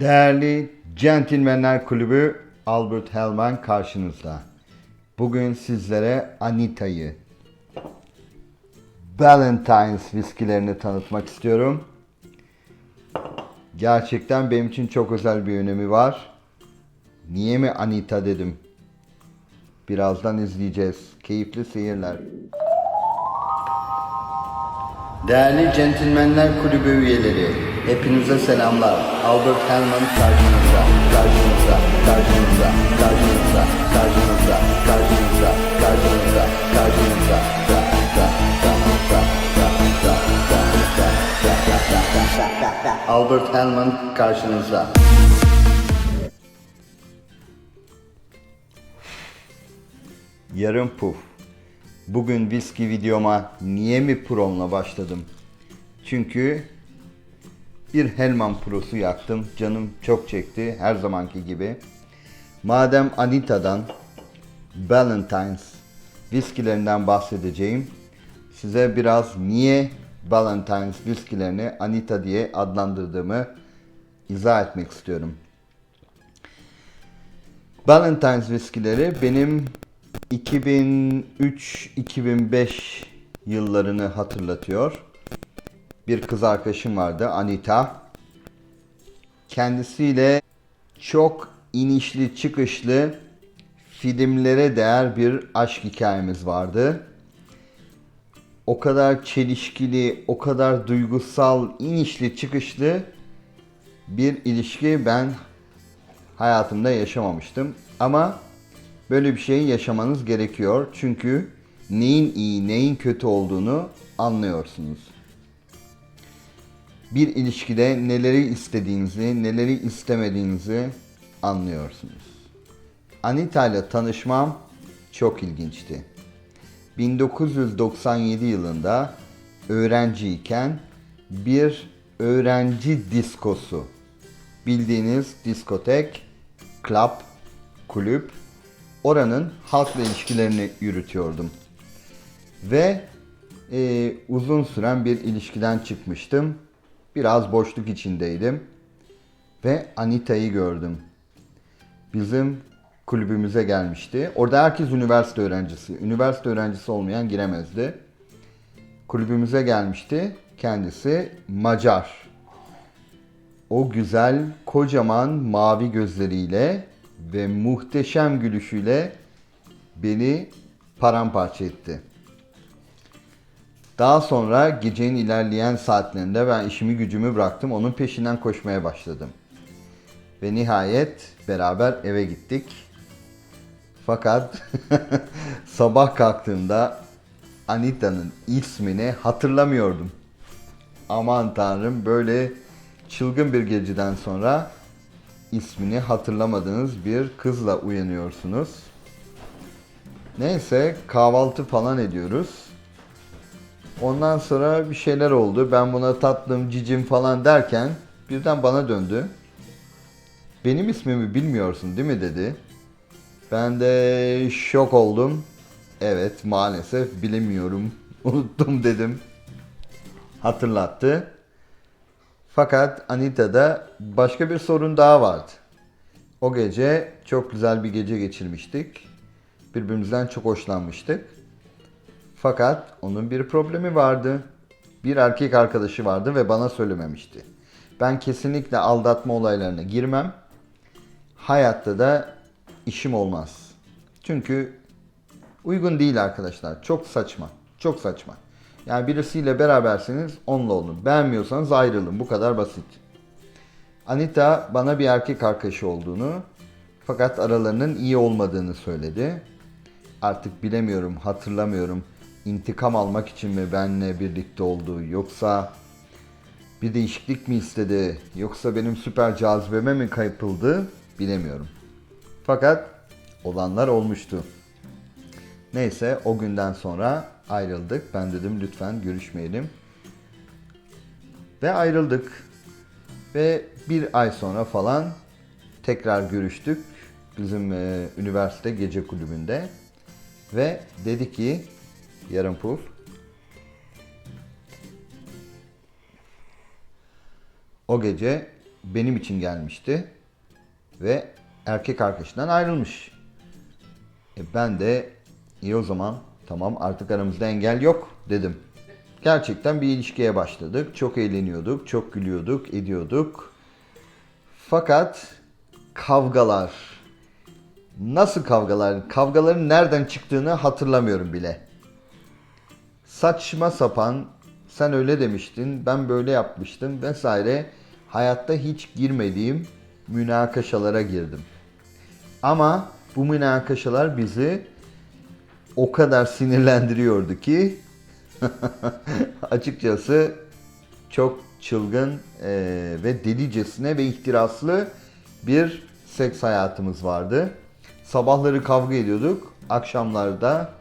Değerli Centilmenler Kulübü Albert Hellman karşınızda. Bugün sizlere Anita'yı, Valentine's viskilerini tanıtmak istiyorum. Gerçekten benim için çok özel bir önemi var. Niye mi Anita dedim? Birazdan izleyeceğiz. Keyifli seyirler. Değerli Centilmenler Kulübü üyeleri, hepinize selamlar. Albert Hellman karşınızda, karşınızda, karşınızda, karşınızda, karşınızda, karşınızda, karşınızda, karşınızda, da, da, da, da, da, da, da, da, da. Albert Hellman karşınızda. Yarım puf. Bugün viski videoma niye mi promla başladım? Çünkü bir Hellman Pro'su yaktım. Canım çok çekti her zamanki gibi. Madem Anita'dan Valentine's viskilerinden bahsedeceğim. Size biraz niye Valentine's viskilerini Anita diye adlandırdığımı izah etmek istiyorum. Valentine's viskileri benim 2003-2005 yıllarını hatırlatıyor. Bir kız arkadaşım vardı Anita. Kendisiyle çok inişli çıkışlı filmlere değer bir aşk hikayemiz vardı. O kadar çelişkili, o kadar duygusal, inişli çıkışlı bir ilişki ben hayatımda yaşamamıştım. Ama böyle bir şey yaşamanız gerekiyor. Çünkü neyin iyi, neyin kötü olduğunu anlıyorsunuz. Bir ilişkide neleri istediğinizi, neleri istemediğinizi anlıyorsunuz. Anita ile tanışmam çok ilginçti. 1997 yılında öğrenciyken bir öğrenci diskosu bildiğiniz diskotek, club, kulüp oranın halkla ilişkilerini yürütüyordum. Ve e, uzun süren bir ilişkiden çıkmıştım. Biraz boşluk içindeydim. Ve Anita'yı gördüm. Bizim kulübümüze gelmişti. Orada herkes üniversite öğrencisi. Üniversite öğrencisi olmayan giremezdi. Kulübümüze gelmişti. Kendisi Macar. O güzel, kocaman mavi gözleriyle ve muhteşem gülüşüyle beni paramparça etti. Daha sonra gecenin ilerleyen saatlerinde ben işimi gücümü bıraktım. Onun peşinden koşmaya başladım. Ve nihayet beraber eve gittik. Fakat sabah kalktığımda Anita'nın ismini hatırlamıyordum. Aman tanrım böyle çılgın bir geceden sonra ismini hatırlamadığınız bir kızla uyanıyorsunuz. Neyse kahvaltı falan ediyoruz. Ondan sonra bir şeyler oldu. Ben buna tatlım, cicim falan derken birden bana döndü. Benim ismimi bilmiyorsun değil mi dedi. Ben de şok oldum. Evet maalesef bilemiyorum. Unuttum dedim. Hatırlattı. Fakat Anita'da başka bir sorun daha vardı. O gece çok güzel bir gece geçirmiştik. Birbirimizden çok hoşlanmıştık. Fakat onun bir problemi vardı. Bir erkek arkadaşı vardı ve bana söylememişti. Ben kesinlikle aldatma olaylarına girmem. Hayatta da işim olmaz. Çünkü uygun değil arkadaşlar. Çok saçma. Çok saçma. Yani birisiyle beraberseniz onunla olun. Beğenmiyorsanız ayrılın. Bu kadar basit. Anita bana bir erkek arkadaşı olduğunu fakat aralarının iyi olmadığını söyledi. Artık bilemiyorum, hatırlamıyorum. İntikam almak için mi benle birlikte oldu yoksa bir değişiklik mi istedi yoksa benim süper cazibeme mi kayıpıldı bilemiyorum. Fakat olanlar olmuştu. Neyse o günden sonra ayrıldık. Ben dedim lütfen görüşmeyelim. Ve ayrıldık. Ve bir ay sonra falan tekrar görüştük. Bizim e, üniversite gece kulübünde. Ve dedi ki yarım puf. O gece benim için gelmişti ve erkek arkadaşından ayrılmış. E ben de iyi o zaman tamam artık aramızda engel yok dedim. Gerçekten bir ilişkiye başladık. Çok eğleniyorduk, çok gülüyorduk, ediyorduk. Fakat kavgalar. Nasıl kavgalar? Kavgaların nereden çıktığını hatırlamıyorum bile. Saçma sapan sen öyle demiştin, ben böyle yapmıştım vesaire. Hayatta hiç girmediğim münakaşalara girdim. Ama bu münakaşalar bizi o kadar sinirlendiriyordu ki açıkçası çok çılgın eee, ve delicesine ve ihtiraslı bir seks hayatımız vardı. Sabahları kavga ediyorduk, akşamlarda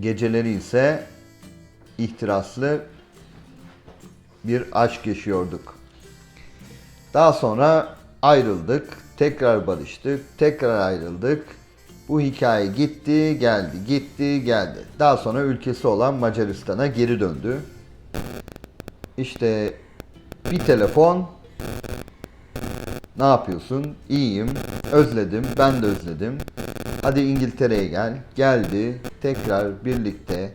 geceleri ise ihtiraslı bir aşk yaşıyorduk. Daha sonra ayrıldık, tekrar barıştık, tekrar ayrıldık. Bu hikaye gitti, geldi, gitti, geldi. Daha sonra ülkesi olan Macaristan'a geri döndü. İşte bir telefon. Ne yapıyorsun? İyiyim. Özledim. Ben de özledim. Hadi İngiltere'ye gel. Geldi. Tekrar birlikte.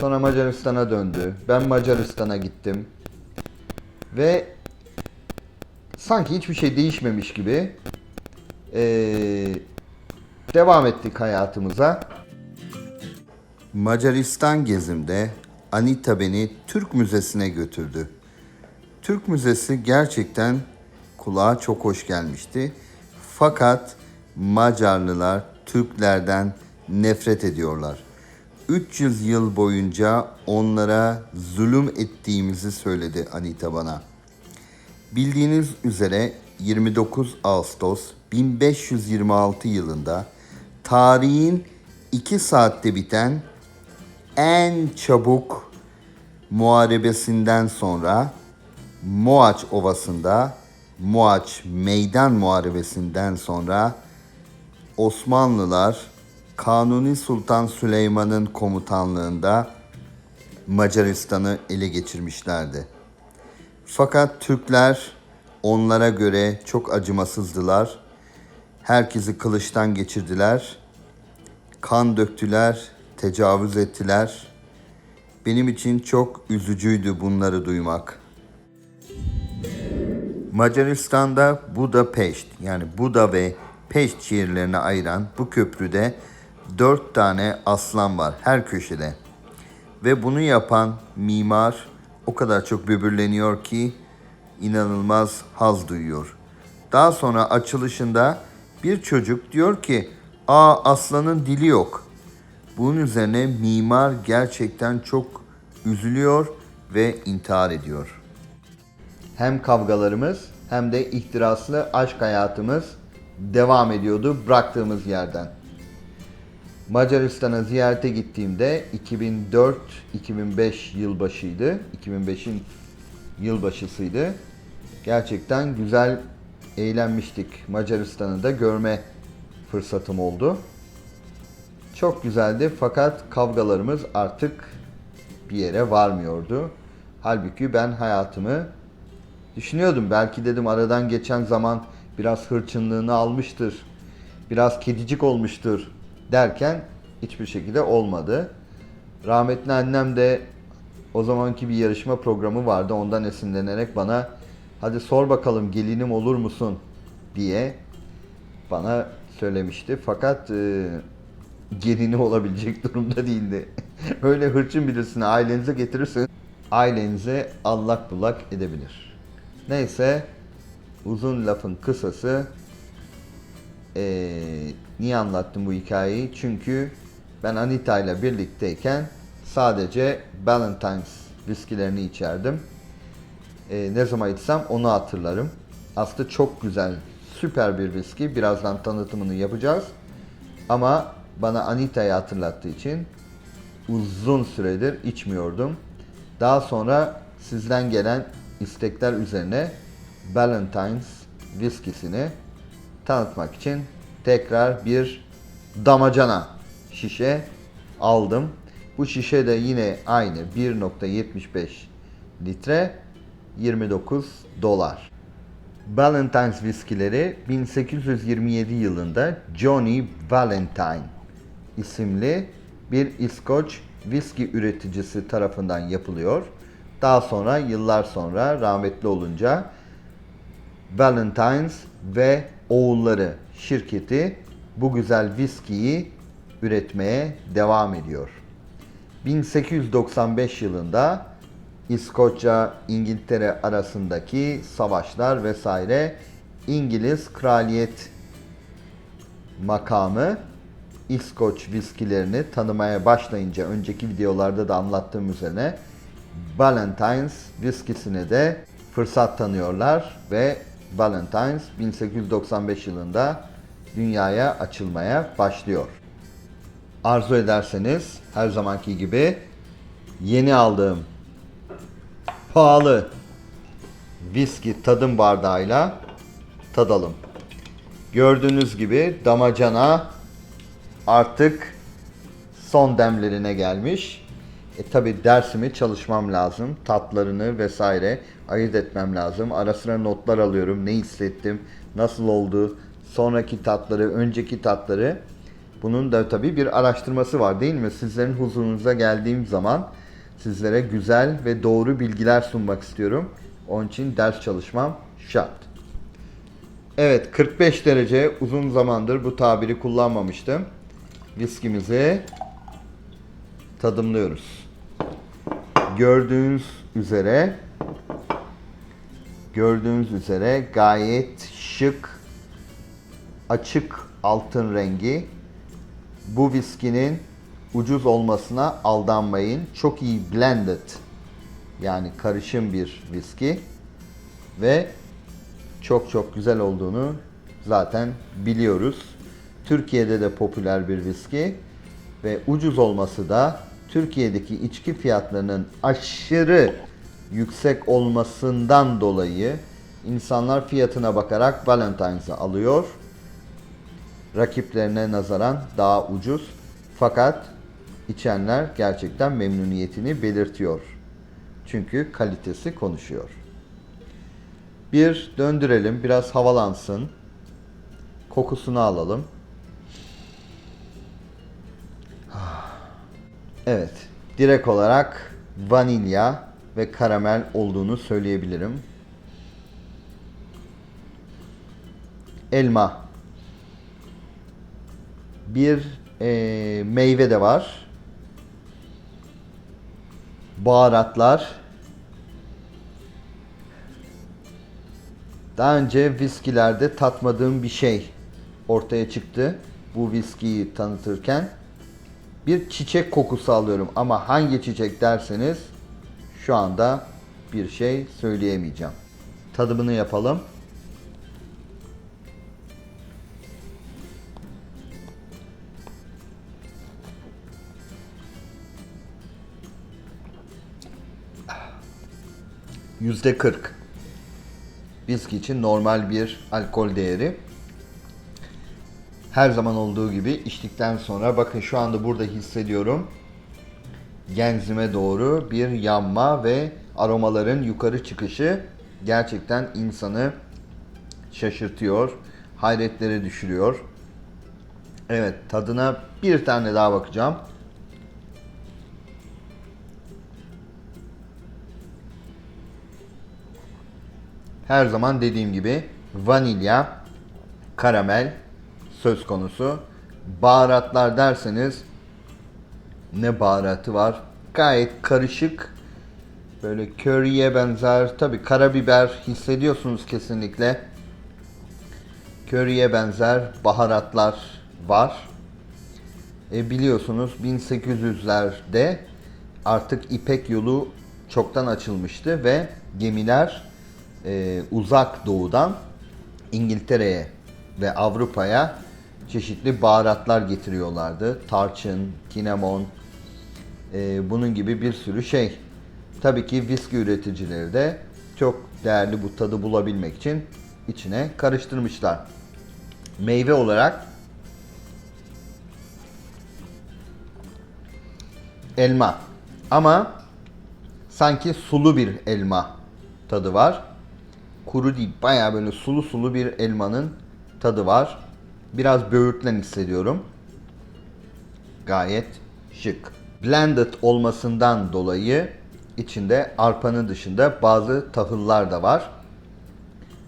Sonra Macaristan'a döndü. Ben Macaristan'a gittim. Ve sanki hiçbir şey değişmemiş gibi eee, devam ettik hayatımıza. Macaristan gezimde Anita beni Türk Müzesi'ne götürdü. Türk Müzesi gerçekten kulağa çok hoş gelmişti. Fakat Macarlılar Türklerden nefret ediyorlar. 300 yıl boyunca onlara zulüm ettiğimizi söyledi Anita bana. Bildiğiniz üzere 29 Ağustos 1526 yılında tarihin 2 saatte biten en çabuk muharebesinden sonra Moaç Ovası'nda Moaç Meydan Muharebesi'nden sonra Osmanlılar Kanuni Sultan Süleyman'ın komutanlığında Macaristan'ı ele geçirmişlerdi. Fakat Türkler onlara göre çok acımasızdılar. Herkesi kılıçtan geçirdiler. Kan döktüler, tecavüz ettiler. Benim için çok üzücüydü bunları duymak. Macaristan'da Budapeşt yani Buda ve Peşt şehirlerine ayıran bu köprüde dört tane aslan var her köşede. Ve bunu yapan mimar o kadar çok böbürleniyor ki inanılmaz haz duyuyor. Daha sonra açılışında bir çocuk diyor ki ''Aa aslanın dili yok.'' Bunun üzerine mimar gerçekten çok üzülüyor ve intihar ediyor. Hem kavgalarımız hem de ihtiraslı aşk hayatımız devam ediyordu bıraktığımız yerden. Macaristan'a ziyarete gittiğimde 2004-2005 yılbaşıydı. 2005'in yılbaşısıydı. Gerçekten güzel eğlenmiştik. Macaristan'ı da görme fırsatım oldu. Çok güzeldi fakat kavgalarımız artık bir yere varmıyordu. Halbuki ben hayatımı düşünüyordum. Belki dedim aradan geçen zaman biraz hırçınlığını almıştır. Biraz kedicik olmuştur derken hiçbir şekilde olmadı. Rahmetli annem de o zamanki bir yarışma programı vardı. Ondan esinlenerek bana hadi sor bakalım gelinim olur musun diye bana söylemişti. Fakat e, gelini olabilecek durumda değildi. Öyle hırçın birisini ailenize getirirseniz ailenize allak bullak edebilir. Neyse uzun lafın kısası ee, niye anlattım bu hikayeyi? Çünkü ben Anita ile birlikteyken sadece Ballantines viskilerini içerdim. Ee, ne zaman içsem onu hatırlarım. Aslında çok güzel, süper bir viski. Birazdan tanıtımını yapacağız. Ama bana Anita'yı hatırlattığı için uzun süredir içmiyordum. Daha sonra sizden gelen istekler üzerine Ballantines viskisini tanıtmak için tekrar bir damacana şişe aldım. Bu şişe de yine aynı 1.75 litre 29 dolar. Ballantines viskileri 1827 yılında Johnny Valentine isimli bir İskoç viski üreticisi tarafından yapılıyor. Daha sonra yıllar sonra rahmetli olunca Valentines ve oğulları şirketi bu güzel viskiyi üretmeye devam ediyor. 1895 yılında İskoçya İngiltere arasındaki savaşlar vesaire İngiliz kraliyet makamı İskoç viskilerini tanımaya başlayınca önceki videolarda da anlattığım üzerine Ballantines viskisine de fırsat tanıyorlar ve Ballantines 1895 yılında dünyaya açılmaya başlıyor. Arzu ederseniz her zamanki gibi yeni aldığım pahalı viski tadım bardağıyla tadalım. Gördüğünüz gibi damacana artık son demlerine gelmiş. E tabi dersimi çalışmam lazım. Tatlarını vesaire ayırt etmem lazım. Ara sıra notlar alıyorum. Ne hissettim, nasıl oldu, sonraki tatları, önceki tatları. Bunun da tabi bir araştırması var değil mi? Sizlerin huzurunuza geldiğim zaman sizlere güzel ve doğru bilgiler sunmak istiyorum. Onun için ders çalışmam şart. Evet 45 derece uzun zamandır bu tabiri kullanmamıştım. Viskimizi tadımlıyoruz. Gördüğünüz üzere gördüğünüz üzere gayet şık açık altın rengi. Bu viskinin ucuz olmasına aldanmayın. Çok iyi blended yani karışım bir viski ve çok çok güzel olduğunu zaten biliyoruz. Türkiye'de de popüler bir viski ve ucuz olması da Türkiye'deki içki fiyatlarının aşırı yüksek olmasından dolayı insanlar fiyatına bakarak Valentine's'ı alıyor. Rakiplerine nazaran daha ucuz. Fakat içenler gerçekten memnuniyetini belirtiyor. Çünkü kalitesi konuşuyor. Bir döndürelim, biraz havalansın. Kokusunu alalım. Evet, direkt olarak vanilya ve karamel olduğunu söyleyebilirim. Elma. Bir eee, meyve de var. Baharatlar. Daha önce viskilerde tatmadığım bir şey ortaya çıktı. Bu viskiyi tanıtırken bir çiçek kokusu alıyorum ama hangi çiçek derseniz şu anda bir şey söyleyemeyeceğim. Tadımını yapalım. Yüzde 40. Viski için normal bir alkol değeri. Her zaman olduğu gibi içtikten sonra bakın şu anda burada hissediyorum. Genzime doğru bir yanma ve aromaların yukarı çıkışı gerçekten insanı şaşırtıyor, hayretlere düşürüyor. Evet, tadına bir tane daha bakacağım. Her zaman dediğim gibi vanilya, karamel söz konusu. Baharatlar derseniz ne baharatı var? Gayet karışık. Böyle curry'e benzer. Tabi karabiber hissediyorsunuz kesinlikle. Curry'e benzer baharatlar var. E biliyorsunuz 1800'lerde artık İpek yolu çoktan açılmıştı ve gemiler e, uzak doğudan İngiltere'ye ve Avrupa'ya çeşitli baharatlar getiriyorlardı. Tarçın, kinemon, e, bunun gibi bir sürü şey. Tabii ki viski üreticileri de çok değerli bu tadı bulabilmek için içine karıştırmışlar. Meyve olarak elma ama sanki sulu bir elma tadı var. Kuru değil, bayağı böyle sulu sulu bir elmanın tadı var. Biraz böğürtlen hissediyorum. Gayet şık. Blended olmasından dolayı içinde arpanın dışında bazı tahıllar da var.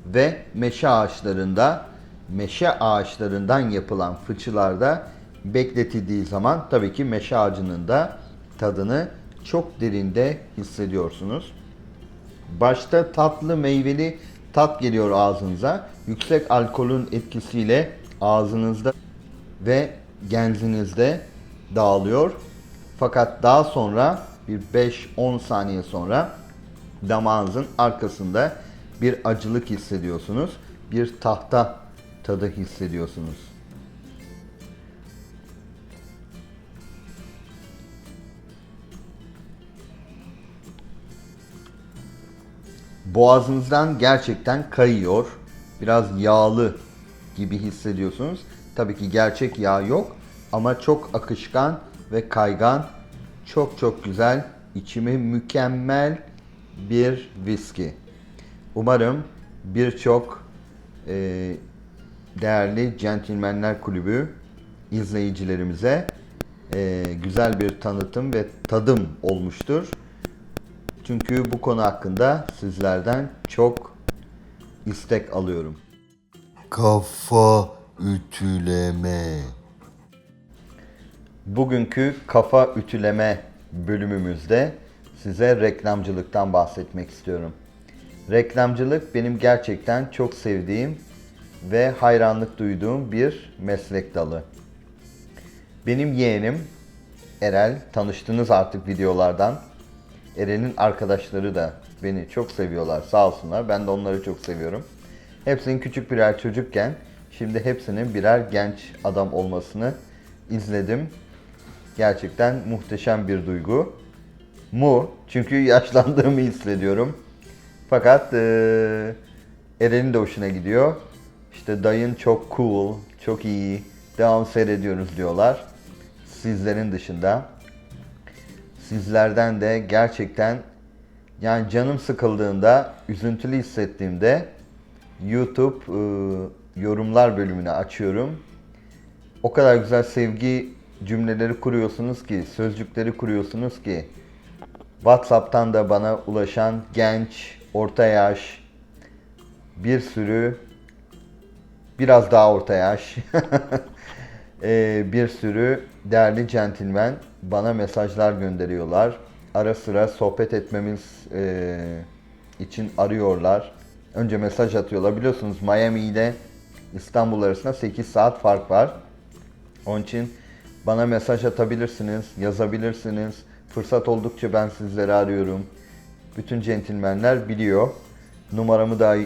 Ve meşe ağaçlarında, meşe ağaçlarından yapılan fıçılarda bekletildiği zaman tabii ki meşe ağacının da tadını çok derinde hissediyorsunuz. Başta tatlı meyveli tat geliyor ağzınıza. Yüksek alkolün etkisiyle ağzınızda ve genzinizde dağılıyor. Fakat daha sonra bir 5-10 saniye sonra damağınızın arkasında bir acılık hissediyorsunuz. Bir tahta tadı hissediyorsunuz. boğazınızdan gerçekten kayıyor. Biraz yağlı gibi hissediyorsunuz. Tabii ki gerçek yağ yok ama çok akışkan ve kaygan. Çok çok güzel, içimi mükemmel bir viski. Umarım birçok e, değerli Centilmenler Kulübü izleyicilerimize e, güzel bir tanıtım ve tadım olmuştur. Çünkü bu konu hakkında sizlerden çok istek alıyorum. Kafa ütüleme. Bugünkü kafa ütüleme bölümümüzde size reklamcılıktan bahsetmek istiyorum. Reklamcılık benim gerçekten çok sevdiğim ve hayranlık duyduğum bir meslek dalı. Benim yeğenim Erel, tanıştınız artık videolardan. Erel'in arkadaşları da beni çok seviyorlar sağ olsunlar. Ben de onları çok seviyorum. Hepsinin küçük birer çocukken şimdi hepsinin birer genç adam olmasını izledim. Gerçekten muhteşem bir duygu. Mu çünkü yaşlandığımı hissediyorum. Fakat eee Eren'in de hoşuna gidiyor. İşte dayın çok cool, çok iyi, devam seyrediyoruz diyorlar. Sizlerin dışında sizlerden de gerçekten yani canım sıkıldığında, üzüntülü hissettiğimde YouTube e, yorumlar bölümünü açıyorum. O kadar güzel sevgi cümleleri kuruyorsunuz ki, sözcükleri kuruyorsunuz ki WhatsApp'tan da bana ulaşan genç, orta yaş, bir sürü biraz daha orta yaş Ee, bir sürü değerli centilmen bana mesajlar gönderiyorlar. Ara sıra sohbet etmemiz e, için arıyorlar. Önce mesaj atıyorlar. Biliyorsunuz Miami ile İstanbul arasında 8 saat fark var. Onun için bana mesaj atabilirsiniz, yazabilirsiniz. Fırsat oldukça ben sizleri arıyorum. Bütün centilmenler biliyor. Numaramı da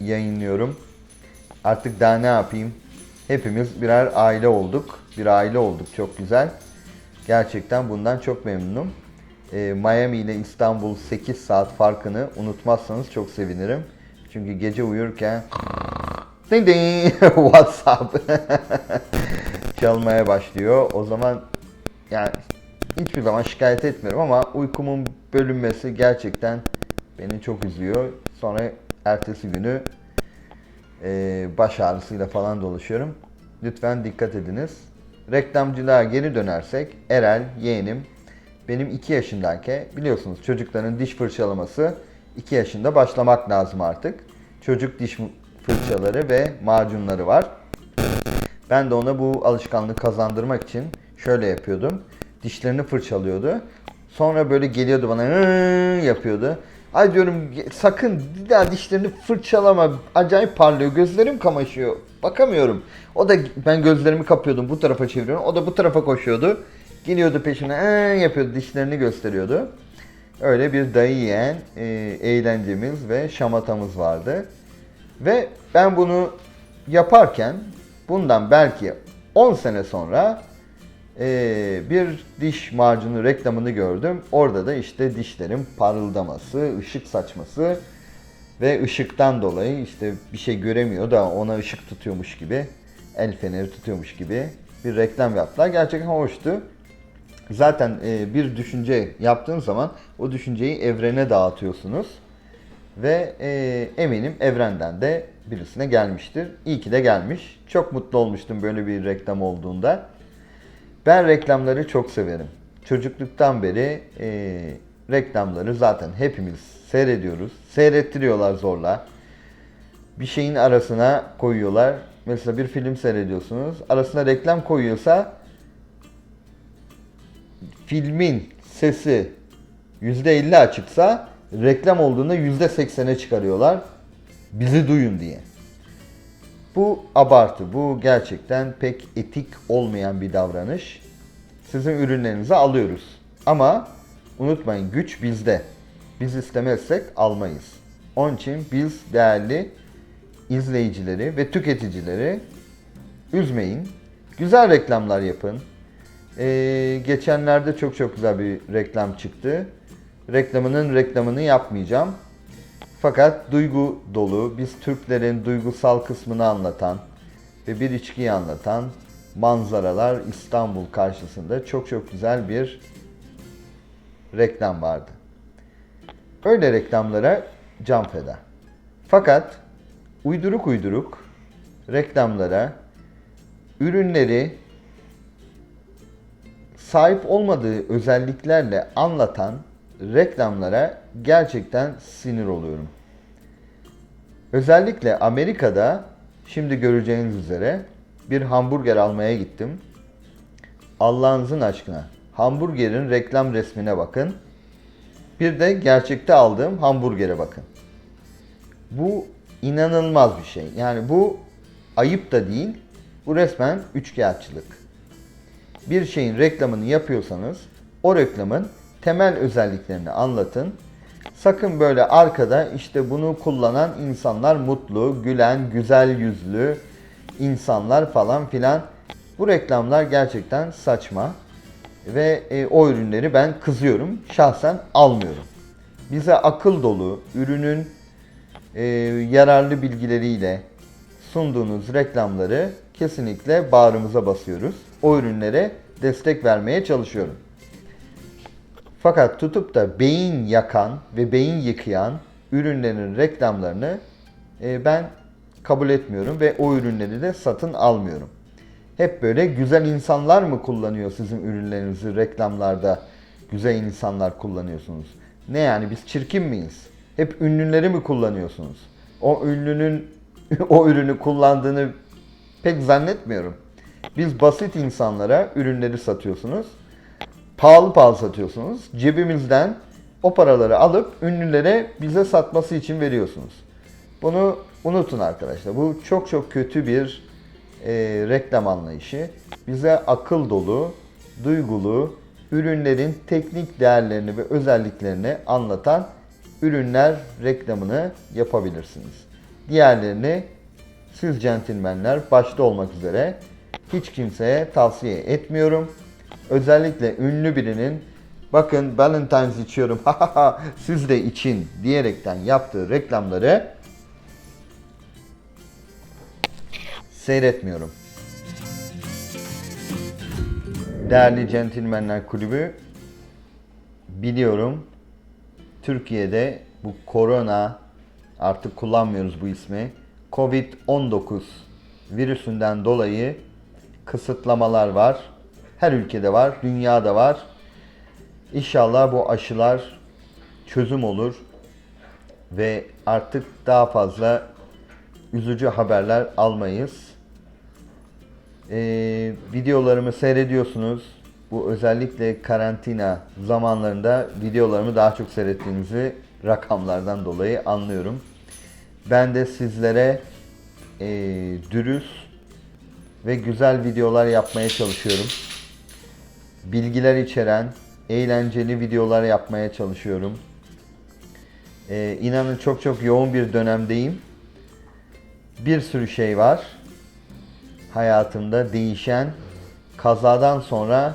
yayınlıyorum. Artık daha ne yapayım? Hepimiz birer aile olduk. Bir aile olduk çok güzel. Gerçekten bundan çok memnunum. Ee, Miami ile İstanbul 8 saat farkını unutmazsanız çok sevinirim. Çünkü gece uyurken ding ding WhatsApp çalmaya başlıyor. O zaman yani hiçbir zaman şikayet etmiyorum ama uykumun bölünmesi gerçekten beni çok üzüyor. Sonra ertesi günü e, baş ağrısıyla falan dolaşıyorum. Lütfen dikkat ediniz. Reklamcılığa geri dönersek Erel yeğenim benim 2 yaşındayken biliyorsunuz çocukların diş fırçalaması 2 yaşında başlamak lazım artık. Çocuk diş fırçaları ve macunları var. Ben de ona bu alışkanlığı kazandırmak için şöyle yapıyordum. Dişlerini fırçalıyordu. Sonra böyle geliyordu bana yapıyordu. Ay diyorum sakın daha dişlerini fırçalama. Acayip parlıyor. Gözlerim kamaşıyor. Bakamıyorum. O da ben gözlerimi kapıyordum. Bu tarafa çeviriyorum. O da bu tarafa koşuyordu. Geliyordu peşine yapıyordu. Dişlerini gösteriyordu. Öyle bir dayı yeğen e, eğlencemiz ve şamatamız vardı. Ve ben bunu yaparken bundan belki 10 sene sonra e, bir diş macunu reklamını gördüm. Orada da işte dişlerin parıldaması, ışık saçması ve ışıktan dolayı işte bir şey göremiyor da ona ışık tutuyormuş gibi, el feneri tutuyormuş gibi bir reklam yaptılar. Gerçekten hoştu. Zaten e, bir düşünce yaptığın zaman o düşünceyi evrene dağıtıyorsunuz. Ve e, eminim evrenden de birisine gelmiştir. İyi ki de gelmiş. Çok mutlu olmuştum böyle bir reklam olduğunda. Ben reklamları çok severim. Çocukluktan beri e, reklamları zaten hepimiz seyrediyoruz. Seyrettiriyorlar zorla. Bir şeyin arasına koyuyorlar. Mesela bir film seyrediyorsunuz. Arasına reklam koyuyorsa filmin sesi %50 açıksa reklam olduğunda %80'e çıkarıyorlar. Bizi duyun diye. Bu abartı. Bu gerçekten pek etik olmayan bir davranış. Sizin ürünlerinizi alıyoruz. Ama unutmayın güç bizde. Biz istemezsek almayız. Onun için biz değerli izleyicileri ve tüketicileri üzmeyin. Güzel reklamlar yapın. Ee, geçenlerde çok çok güzel bir reklam çıktı. Reklamının reklamını yapmayacağım. Fakat duygu dolu, biz Türklerin duygusal kısmını anlatan ve bir içkiyi anlatan manzaralar İstanbul karşısında çok çok güzel bir reklam vardı. Öyle reklamlara can feda. Fakat uyduruk uyduruk reklamlara ürünleri sahip olmadığı özelliklerle anlatan reklamlara gerçekten sinir oluyorum. Özellikle Amerika'da şimdi göreceğiniz üzere bir hamburger almaya gittim. Allah'ınızın aşkına hamburgerin reklam resmine bakın. Bir de gerçekte aldığım hamburgere bakın. Bu inanılmaz bir şey. Yani bu ayıp da değil. Bu resmen üçkağıtçılık bir şeyin reklamını yapıyorsanız o reklamın temel özelliklerini anlatın. Sakın böyle arkada işte bunu kullanan insanlar mutlu, gülen, güzel yüzlü insanlar falan filan. Bu reklamlar gerçekten saçma ve e, o ürünleri ben kızıyorum. Şahsen almıyorum. Bize akıl dolu, ürünün e, yararlı bilgileriyle sunduğunuz reklamları kesinlikle bağrımıza basıyoruz. O ürünlere destek vermeye çalışıyorum. Fakat tutup da beyin yakan ve beyin yıkayan ürünlerin reklamlarını e, ben kabul etmiyorum ve o ürünleri de satın almıyorum. Hep böyle güzel insanlar mı kullanıyor sizin ürünlerinizi reklamlarda? Güzel insanlar kullanıyorsunuz. Ne yani biz çirkin miyiz? Hep ünlüleri mi kullanıyorsunuz? O ünlünün o ürünü kullandığını pek zannetmiyorum. Biz basit insanlara ürünleri satıyorsunuz. Pahalı pahalı satıyorsunuz. Cebimizden o paraları alıp ünlülere bize satması için veriyorsunuz. Bunu unutun arkadaşlar. Bu çok çok kötü bir e, reklam anlayışı. Bize akıl dolu, duygulu, ürünlerin teknik değerlerini ve özelliklerini anlatan ürünler reklamını yapabilirsiniz. Diğerlerini siz centilmenler başta olmak üzere hiç kimseye tavsiye etmiyorum. Özellikle ünlü birinin bakın Valentine's içiyorum siz de için diyerekten yaptığı reklamları seyretmiyorum. Değerli Centilmenler Kulübü biliyorum Türkiye'de bu korona artık kullanmıyoruz bu ismi. Covid-19 virüsünden dolayı kısıtlamalar var. Her ülkede var, dünyada var. İnşallah bu aşılar çözüm olur ve artık daha fazla üzücü haberler almayız. Ee, videolarımı seyrediyorsunuz. Bu özellikle karantina zamanlarında videolarımı daha çok seyrettiğinizi rakamlardan dolayı anlıyorum. Ben de sizlere e, dürüst ve güzel videolar yapmaya çalışıyorum. Bilgiler içeren, eğlenceli videolar yapmaya çalışıyorum. E, inanın çok çok yoğun bir dönemdeyim. Bir sürü şey var hayatımda değişen. Kazadan sonra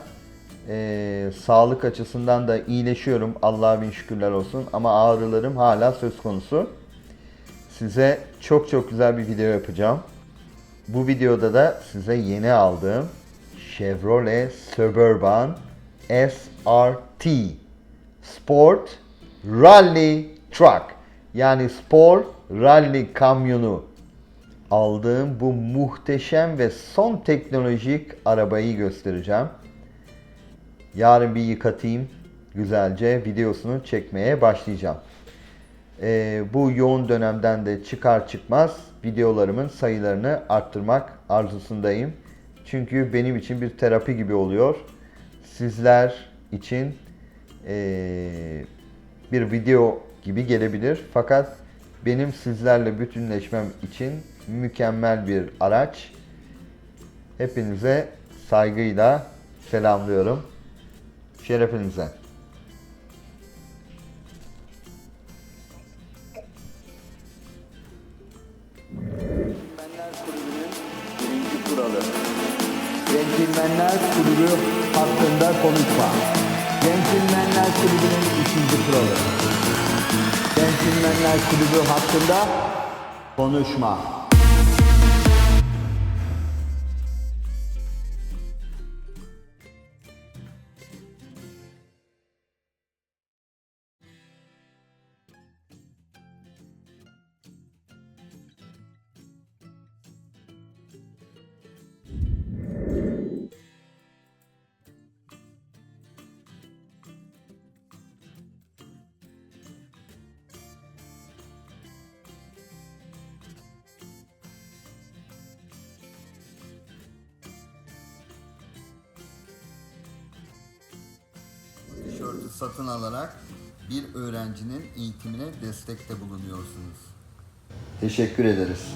e, sağlık açısından da iyileşiyorum. Allah'a bin şükürler olsun. Ama ağrılarım hala söz konusu. Size çok çok güzel bir video yapacağım. Bu videoda da size yeni aldığım Chevrolet Suburban SRT Sport Rally Truck yani spor rally kamyonu aldığım bu muhteşem ve son teknolojik arabayı göstereceğim. Yarın bir yıkatayım güzelce videosunu çekmeye başlayacağım. Ee, bu yoğun dönemden de çıkar çıkmaz videolarımın sayılarını arttırmak arzusundayım. Çünkü benim için bir terapi gibi oluyor. Sizler için ee, bir video gibi gelebilir. Fakat benim sizlerle bütünleşmem için mükemmel bir araç. Hepinize saygıyla selamlıyorum. Şerefinize. Centilmenler Kulübü'nün birinci kuralı. Centilmenler Kulübü hakkında konuşma. Centilmenler Kulübü'nün ikinci kuralı. Centilmenler Kulübü hakkında konuşma. Bir öğrencinin eğitimine destekte bulunuyorsunuz. Teşekkür ederiz.